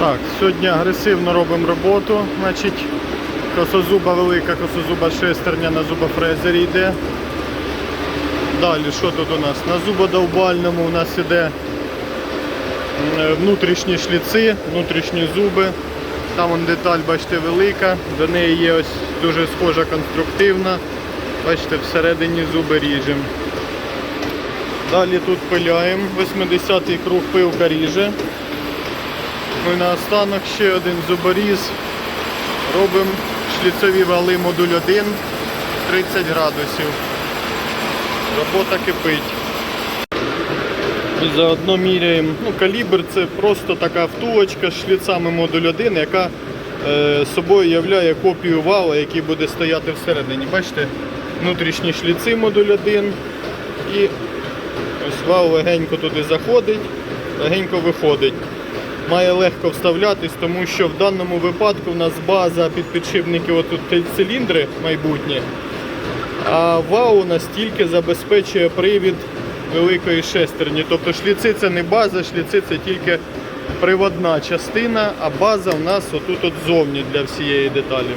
Так, сьогодні агресивно робимо роботу. Значить, косозуба велика, косозуба шестерня на зубофрезері йде. Далі, що тут у нас? На зубодовбальному у нас іде е, внутрішні шліци, внутрішні зуби. Там вон деталь, бачите, велика. До неї є ось дуже схожа конструктивна. Бачите, всередині зуби ріжемо. Далі тут пиляємо. 80-й круг пилка ріже. Ну і наостанок ще один зуборіз. Робимо шліцові вали модуль 1 30 градусів. Робота кипить. І заодно міряємо. Ну, калібр це просто така втулочка з шліцами модуль 1, яка е, собою являє копію вала, який буде стояти всередині. Бачите, внутрішні шліци модуль 1 і ось вал легенько туди заходить, легенько виходить. Має легко вставлятись, тому що в даному випадку в нас база під підшипники, отут циліндри майбутні. А вау у нас тільки забезпечує привід великої шестерні. Тобто шліци це не база, шліци це тільки приводна частина, а база в нас отут от зовні для всієї деталі.